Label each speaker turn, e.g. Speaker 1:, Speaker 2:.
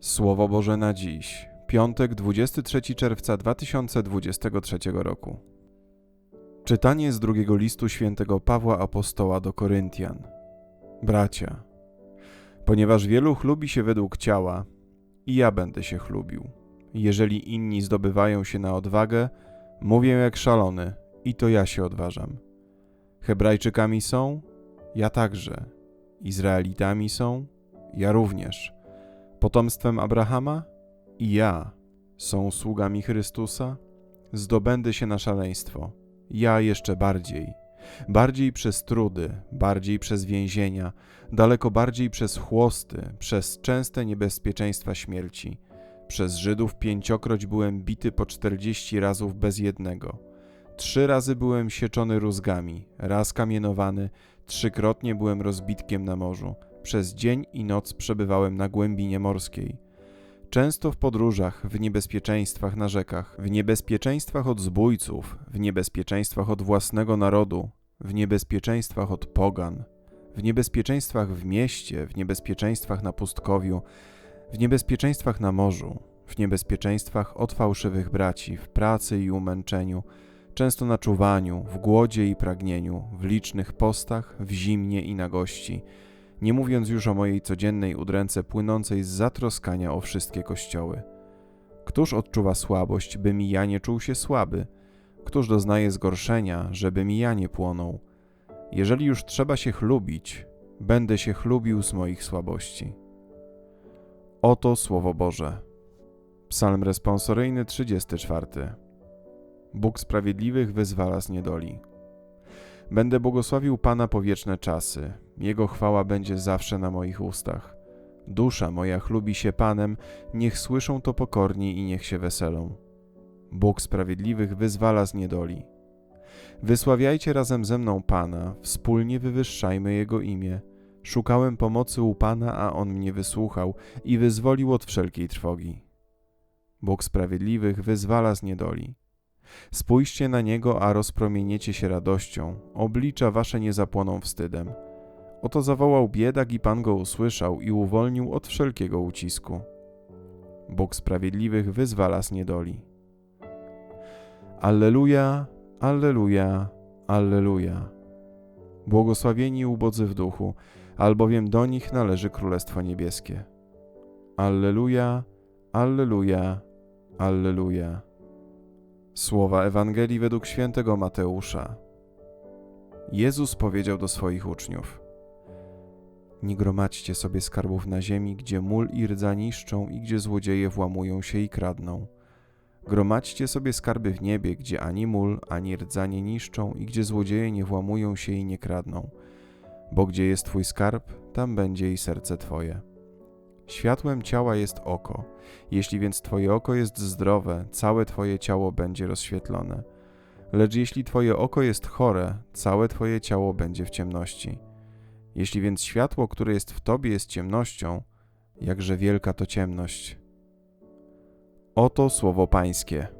Speaker 1: Słowo Boże na dziś, piątek 23 czerwca 2023 roku. Czytanie z drugiego listu świętego Pawła Apostoła do Koryntian. Bracia, ponieważ wielu chlubi się według ciała, i ja będę się chlubił. Jeżeli inni zdobywają się na odwagę, mówię jak szalony, i to ja się odważam. Hebrajczykami są? Ja także. Izraelitami są? Ja również. Potomstwem Abrahama? I ja. Są sługami Chrystusa? Zdobędę się na szaleństwo. Ja jeszcze bardziej. Bardziej przez trudy, bardziej przez więzienia, daleko bardziej przez chłosty, przez częste niebezpieczeństwa śmierci. Przez Żydów pięciokroć byłem bity po czterdzieści razów bez jednego. Trzy razy byłem sieczony rózgami, raz kamienowany, trzykrotnie byłem rozbitkiem na morzu. Przez dzień i noc przebywałem na głębinie morskiej. Często w podróżach, w niebezpieczeństwach na rzekach, w niebezpieczeństwach od zbójców, w niebezpieczeństwach od własnego narodu, w niebezpieczeństwach od pogan, w niebezpieczeństwach w mieście, w niebezpieczeństwach na pustkowiu, w niebezpieczeństwach na morzu, w niebezpieczeństwach od fałszywych braci, w pracy i umęczeniu, często na czuwaniu, w głodzie i pragnieniu, w licznych postach, w zimnie i nagości, nie mówiąc już o mojej codziennej udręce płynącej z zatroskania o wszystkie kościoły. Któż odczuwa słabość, by mi ja nie czuł się słaby? Któż doznaje zgorszenia, żeby mi ja nie płonął? Jeżeli już trzeba się chlubić, będę się chlubił z moich słabości. Oto Słowo Boże. Psalm responsoryjny 34. Bóg sprawiedliwych wyzwala z niedoli. Będę błogosławił Pana po wieczne czasy. Jego chwała będzie zawsze na moich ustach. Dusza moja chlubi się Panem, niech słyszą to pokorni i niech się weselą. Bóg sprawiedliwych wyzwala z niedoli. Wysławiajcie razem ze mną Pana, wspólnie wywyższajmy Jego imię. Szukałem pomocy u Pana, a On mnie wysłuchał i wyzwolił od wszelkiej trwogi. Bóg sprawiedliwych wyzwala z niedoli. Spójrzcie na Niego, a rozpromieniecie się radością, oblicza wasze nie zapłoną wstydem. Oto zawołał biedak i Pan go usłyszał i uwolnił od wszelkiego ucisku. Bóg sprawiedliwych wyzwala z niedoli. Alleluja, Alleluja, Alleluja. Błogosławieni ubodzy w duchu, albowiem do nich należy Królestwo Niebieskie. Alleluja, Alleluja, Alleluja. Słowa Ewangelii według świętego Mateusza. Jezus powiedział do swoich uczniów: Nie gromadźcie sobie skarbów na ziemi, gdzie mól i rdza niszczą i gdzie złodzieje włamują się i kradną. Gromadźcie sobie skarby w niebie, gdzie ani mól, ani rdza nie niszczą i gdzie złodzieje nie włamują się i nie kradną. Bo gdzie jest Twój skarb, tam będzie i serce Twoje. Światłem ciała jest oko. Jeśli więc Twoje oko jest zdrowe, całe Twoje ciało będzie rozświetlone. Lecz jeśli Twoje oko jest chore, całe Twoje ciało będzie w ciemności. Jeśli więc światło, które jest w Tobie, jest ciemnością, jakże wielka to ciemność. Oto słowo Pańskie.